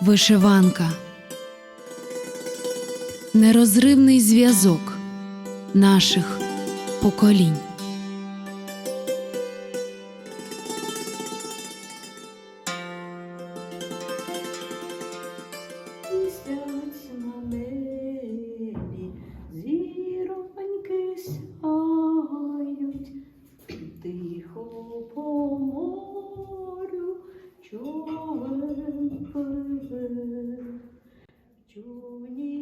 Вишиванка. Нерозривний зв'язок наших поколінь. Тихо по морю човен mơ chúa nhi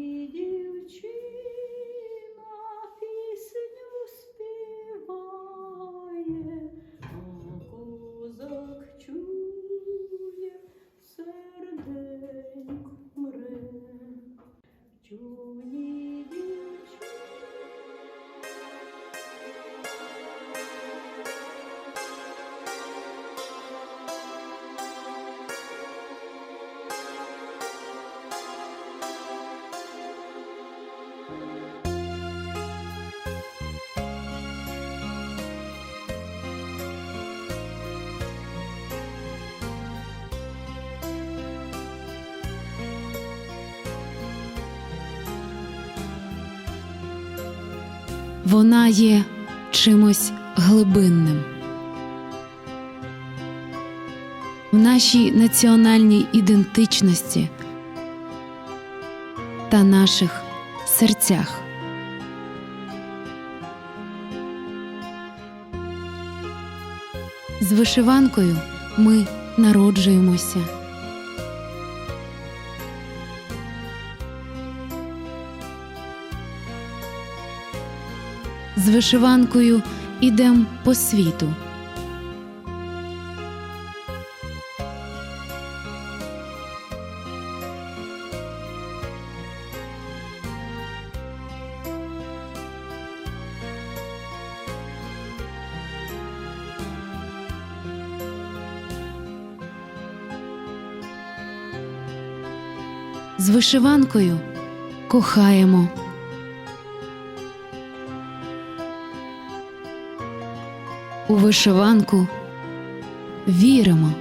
Вона є чимось глибинним. В нашій національній ідентичності та наших серцях. З вишиванкою ми народжуємося. З вишиванкою ідем по світу. З вишиванкою кохаємо. У вишиванку віримо.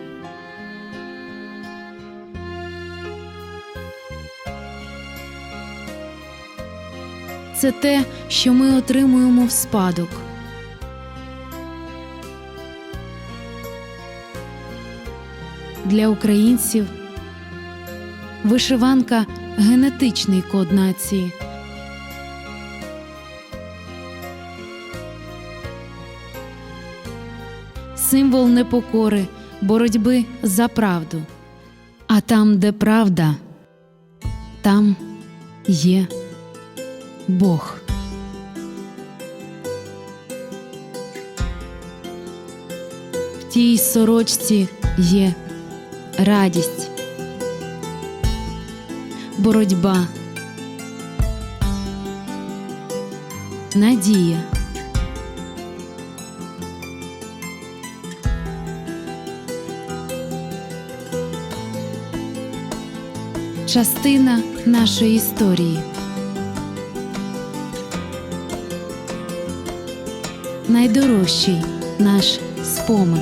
Це те, що ми отримуємо в спадок. Для українців вишиванка генетичний код нації. Символ непокори, боротьби за правду. А там, де правда, там є Бог. В тій сорочці є радість, боротьба, надія. Частина нашої історії. Найдорожчий наш спомин.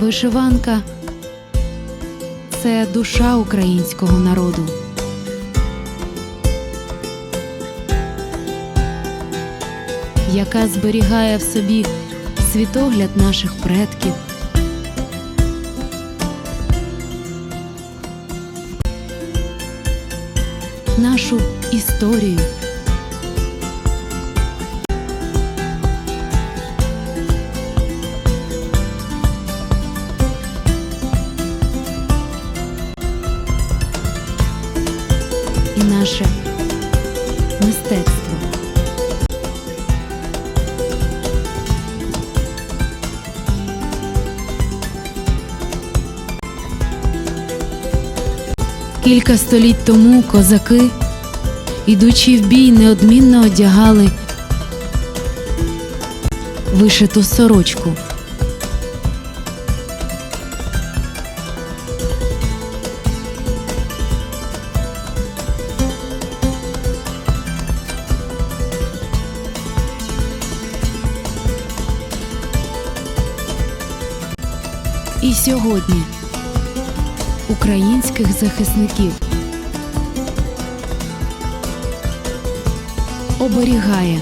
Вишиванка це душа українського народу. Яка зберігає в собі світогляд наших предків. Нашу історію. Наше мистецтво. Кілька століть тому козаки, ідучи в бій, неодмінно одягали вишиту сорочку. Сьогодні українських захисників. Оберігає.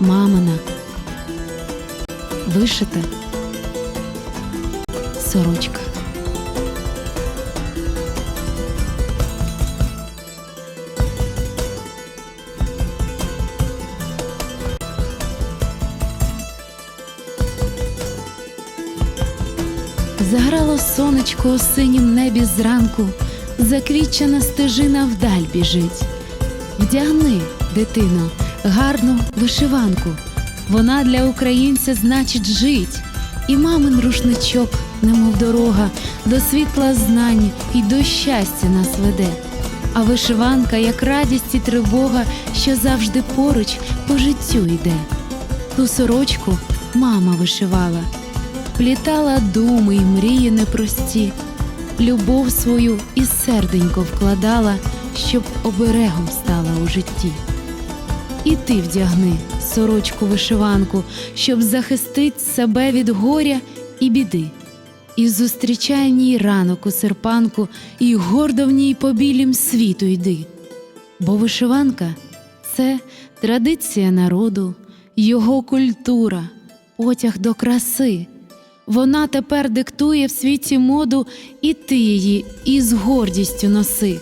Мамина. Вишита. Сорочка. Заграло сонечко у синім небі зранку, заквітчена стежина вдаль біжить. Вдягни, дитино, гарну вишиванку. Вона для українця значить жить, і мамин рушничок, немов дорога, до світла знань і до щастя нас веде. А вишиванка, як радість і тривога, що завжди поруч по життю йде. Ту сорочку мама вишивала, плітала думи й мрії непрості, любов свою і серденько вкладала, щоб оберегом стала у житті. І ти вдягни сорочку вишиванку, щоб захистить себе від горя і біди. І зустрічай ній ранок у серпанку, і гордо в ній по білім світу йди. Бо вишиванка це традиція народу, його культура, потяг до краси. Вона тепер диктує в світі моду, і ти її із гордістю носи.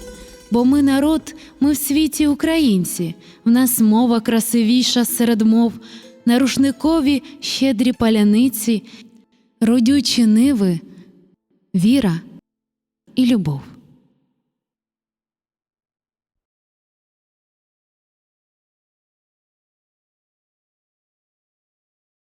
Бо ми народ, ми в світі українці, в нас мова красивіша серед мов, на рушникові щедрі паляниці, родючі ниви, віра і любов.